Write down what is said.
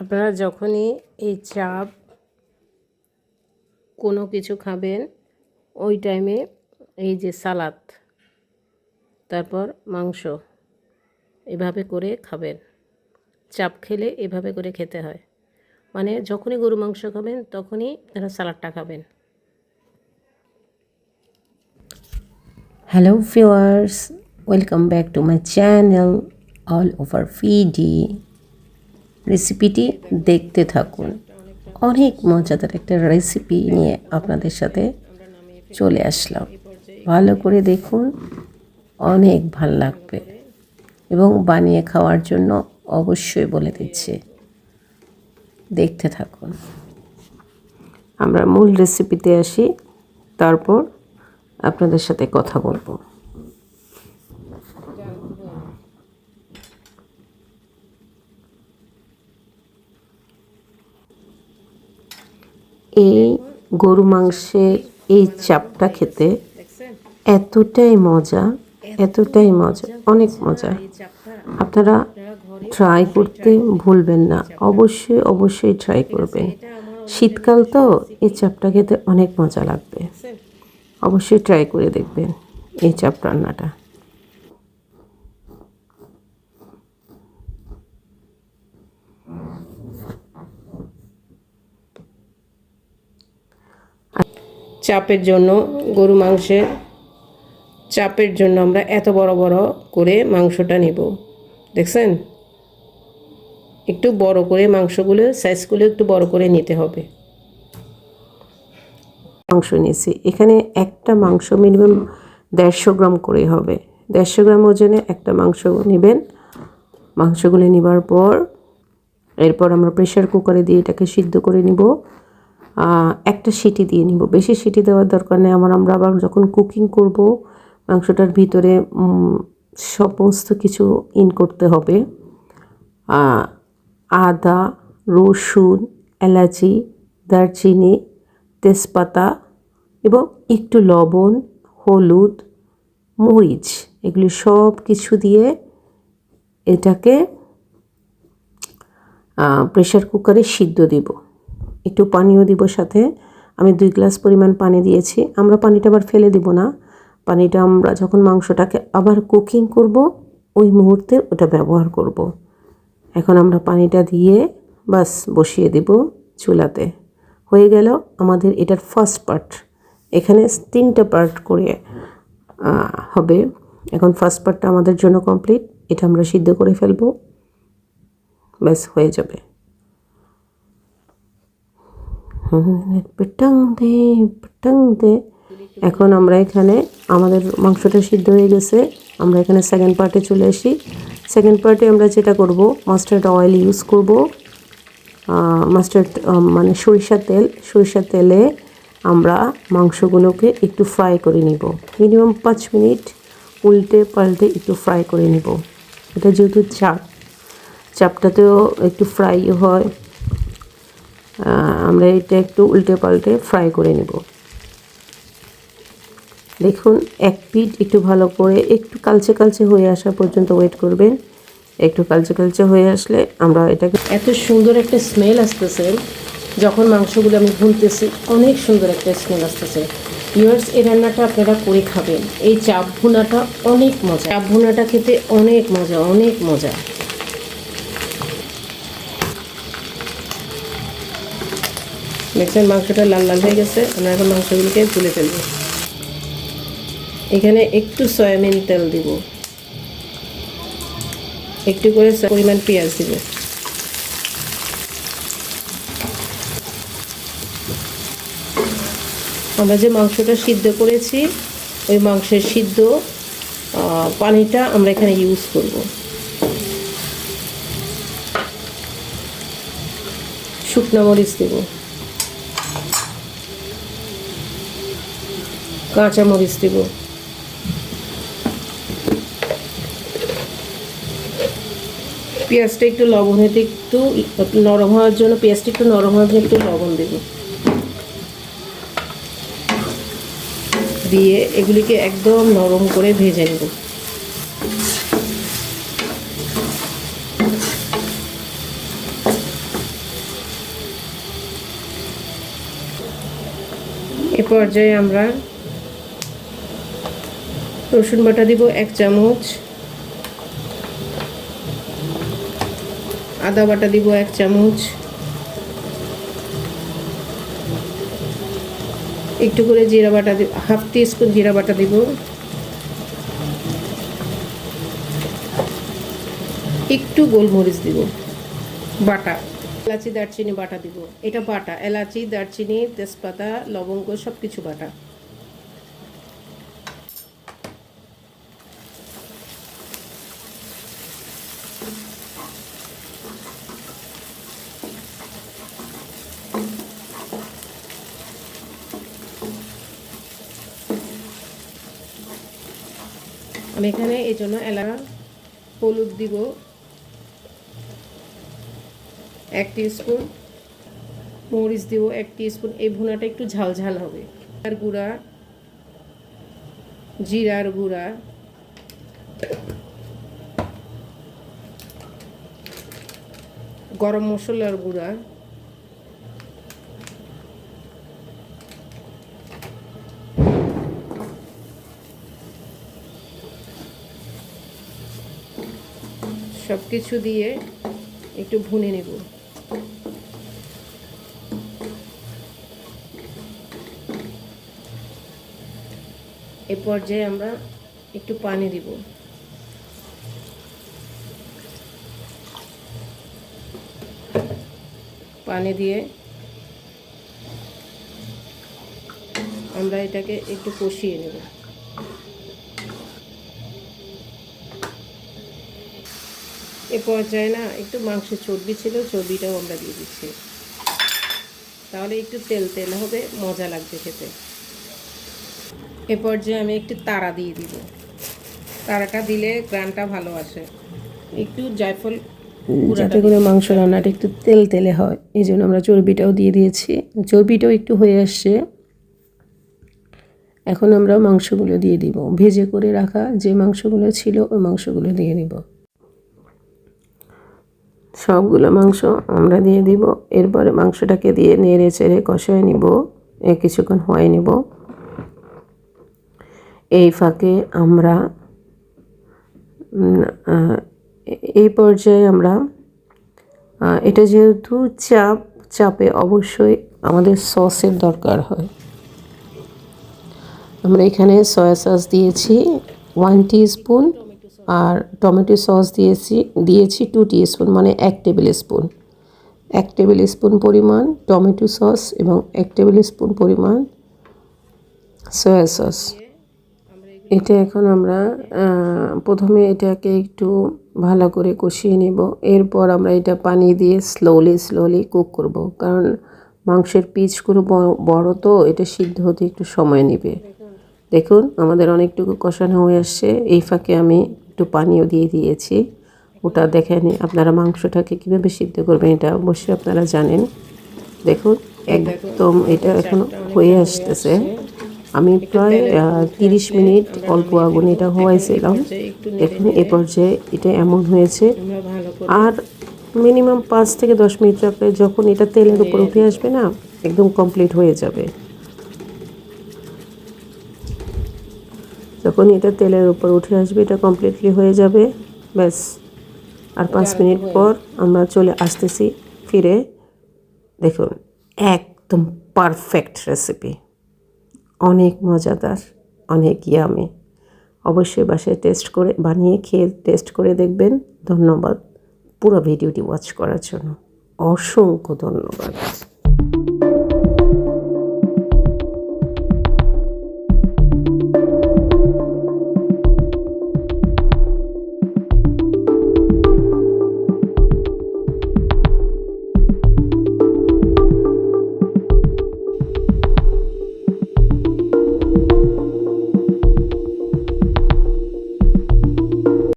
আপনারা যখনই এই চাপ কোনো কিছু খাবেন ওই টাইমে এই যে সালাদ তারপর মাংস এভাবে করে খাবেন। চাপ খেলে এভাবে করে খেতে হয়। মানে যখনই গরু মাংস খাবেন তখনই আপনারা সালাদটা খাবেন। Hello viewers, welcome back to my channel all over ফিডি রেসিপিটি দেখতে থাকুন। অনেক মজাদার একটা রেসিপি নিয়ে আপনাদের সাথে চলে আসলাম। ভালো করে দেখুন, অনেক ভালো লাগবে এবং বানিয়ে খাওয়ার জন্য অবশ্যই বলে দিচ্ছে, দেখতে থাকুন। আমরা মূল রেসিপিতে আসি, তারপর আপনাদের সাথে কথা বলব। এই গরু মাংসের এই চাপটা খেতে এতটাই মজা এতটাই মজা, অনেক মজা। আপনারা ট্রাই করতে ভুলবেন না, অবশ্যই অবশ্যই ট্রাই করবেন। শীতকাল তো এই চাপটা খেতে অনেক মজা লাগবে। অবশ্যই ট্রাই করে দেখবেন এই চাপ রান্নাটা। চাপের জন্য, গরু মাংসের চাপের জন্য আমরা এত বড় বড় করে মাংসটা নিব। দেখছেন? একটু বড় করে মাংসগুলো, সাইজগুলো একটু বড় করে নিতে হবে। মাংস নিয়েছি। এখানে একটা মাংস মিনিমাম দেড়শো গ্রাম করে হবে। দেড়শো গ্রাম ওজনে একটা মাংস নেবেন। মাংসগুলো নেবার পর, এরপর আমরা প্রেশার কুকারে দিয়ে এটাকে সিদ্ধ করে নিব। একটা সিটি দিয়ে নিব। বেশি সিটি দেওয়ার দরকার নেই। আমার, আমরা আবার যখন কুকিং করব, মাংসটার ভিতরে সমস্ত কিছু ইন করতে হবে। আদা, রসুন, এলাচি, দারচিনি, তেজপাতা এবং একটু লবণ, হলুদ, মরিচ, এগুলি সব কিছু দিয়ে এটাকে প্রেশার কুকারে সিদ্ধ দিব। একটু পানিও দিব সাথে। আমি দুই গ্লাস পরিমাণ পানি দিয়েছি। আমরা পানিটা আবার ফেলে দিব না। পানিটা আমরা যখন মাংসটাকে আবার কুকিং করব, ওই মুহূর্তে ওটা ব্যবহার করব। এখন আমরা পানিটা দিয়ে বাস বসিয়ে দিব চুলাতে। হয়ে গেল আমাদের এটার ফার্স্ট পার্ট এখানে তিনটা পার্ট করে হবে। এখন ফার্স্ট পার্টটা আমাদের জন্য কমপ্লিট এটা আমরা সিদ্ধ করে ফেলব। ব্যাস, হয়ে যাবে। পেটাং দে পেটাং দে। এখন আমরা এখানে আমাদের মাংসটা সিদ্ধ হয়ে গেছে। আমরা এখানে সেকেন্ড পার্টে চলে আসি। সেকেন্ড পার্টে আমরা যেটা করব মাস্টার্ড অয়েল ইউজ করব। মাস্টার্ড মানে সরিষার তেল। সরিষার তেলে আমরা মাংসগুলোকে একটু ফ্রাই করে নিব। মিনিমাম পাঁচ মিনিট উল্টে পাল্টে একটু ফ্রাই করে নিব। এটা যেহেতু চাপ, চাপটাতেও একটু ফ্রাই হয়। আমরা এটা একটু উল্টে পাল্টে ফ্রাই করে নেব। দেখুন, এক পিঠ একটু ভালো করে একটু কালচে কালচে হয়ে আসা পর্যন্ত ওয়েট করবেন। একটু কালচে কালচে হয়ে আসলে আমরা এটাকে এত সুন্দর একটা স্মেল আসতেছে। যখন মাংসগুলো আমি ভুনতেছি, অনেক সুন্দর একটা স্মেল আসতেছে। ভিউয়ার্স এই রান্নাটা আপনারা করে খাবেন। এই চাপ ভুনাটা অনেক মজা। চাপ ভুনাটা খেতে অনেক মজা অনেক মজা। দেখছেন, মাংসটা লাল লাল হয়ে গেছে। আমরা এখন মাংসগুলোকে তুলে ফেলব। এখানে একটু সয়াবিন তেল দিব। একটু করে পরিমাণ পেঁয়াজ দিব। আমরা যে মাংসটা সিদ্ধ করেছি, ওই মাংসের সিদ্ধ পানিটা আমরা এখানে ইউজ করব। শুকনো মরিচ দেব। কাঁচামরিচ দেব। পেঁয়াজটা একটু লবণে একটু নরম হওয়ার জন্য পেঁয়াজটা একটু নরম হওয়ার জন্য একটু লবণ দেব। দিয়ে এগুলিকে একদম নরম করে ভেজে নেব। এ পর্যায়ে আমরা রসুন বাটা দিব এক চামচ। আদা বাটা দিব এক চামচ। একটু করে জিরা বাটা দিব হাফ টি স্পুন জিরা বাটা দিব। একটু গোলমরিচ দিব। বাটা। এলাচি, দারচিনি বাটা দিব। এটা বাটা। এলাচি, দারচিনি, তেজপাতা, লবঙ্গ সব কিছু বাটা। আমি এখানে এই জন্য এলা হলুদ দিব। এক স্পুন মরিচ দিব, এক স্পুন এই ভুনাটা একটু ঝাল ঝাল হবে। আর গুঁড়া, জিরার গুঁড়া। গরম মশলার গুঁড়া। সব কিছু দিয়ে একটু ভুনে নেব। এ পর্যায়ে আমরা একটু পানি দিব। পানি দিয়ে আমরা এটাকে একটু কষিয়ে নেব। এ পর্যায়ে না একটু মাংসের চর্বি ছিল চর্বিটাও আমরা দিয়ে দিচ্ছি। তাহলে একটু তেল তেল হবে মজা লাগবে খেতে। এ পর্যায়ে আমি একটু তারা দিয়ে দিব। তারাটা দিলে গ্রানটা ভালো আসে। একটু জায়ফল যাতে করে মাংস রান্নাটা একটু তেল তেলে হয় এই জন্য আমরা চর্বিটাও দিয়ে দিয়েছি। চর্বিটাও একটু হয়ে আসছে। এখন আমরা মাংসগুলো দিয়ে দিব। ভেজে করে রাখা যে মাংসগুলো ছিল ওই মাংসগুলো দিয়ে দিব। সবগুলো মাংস আমরা দিয়ে দিব। এরপরে মাংসটাকে দিয়ে নেড়ে চেড়ে কষায় নিব। এ কিছুক্ষণ হয়ে নিব। এই ফাঁকে আমরা এই পর্যায়ে আমরা এটা যেহেতু চাপ, চাপে অবশ্যই আমাদের সসের দরকার হয়। আমরা এখানে সয়া সস দিয়েছি। ওয়ান স্পুন আর টমেটো সস দিয়েছি দিয়েছি টু স্পুন মানে এক টেবিল স্পুন এক টেবিল স্পুন পরিমাণ টমেটো সস এবং এক টেবিল স্পুন পরিমাণ সয়া সস এটা এখন আমরা প্রথমে এটাকে একটু ভালো করে কষিয়ে নেব। এরপর আমরা এটা পানি দিয়ে স্লোলি স্লোলি কুক করব। কারণ মাংসের পিচগুলো বড় তো, এটা সিদ্ধ হতে একটু সময় নেবে। দেখুন, আমাদের অনেকটুকু কষানো হয়ে আসছে। এই ফাঁকে আমি একটু পানিও দিয়ে দিয়েছি। ওটা দেখে নিন আপনারা মাংসটাকে কীভাবে সিদ্ধ করবেন এটা অবশ্যই আপনারা জানেন। দেখুন, একদম এটা এখন হয়ে আসতেছে। আমি প্রায় তিরিশ মিনিট অল্প আগুনে এটা হওয়াইছিলাম। দেখুন, এ পর্যায়ে এটা এমন হয়েছে। আর মিনিমাম পাঁচ থেকে দশ মিনিট রাখলে যখন এটা তেলের উপর উঠে আসবে না, একদম কমপ্লিট হয়ে যাবে। যখন এটা তেলের উপর উঠে আসবে এটা কমপ্লিটলি হয়ে যাবে ব্যাস। আর পাঁচ মিনিট পর আমরা চলে আসতেছি ফিরে। দেখুন একদম পারফেক্ট রেসিপি অনেক মজাদার অনেক ইয়ামি অবশ্যই বাসায় টেস্ট করে বানিয়ে খেয়ে টেস্ট করে দেখবেন। ধন্যবাদ। পুরো ভিডিওটি ওয়াচ করার জন্য। অসংখ্য ধন্যবাদ।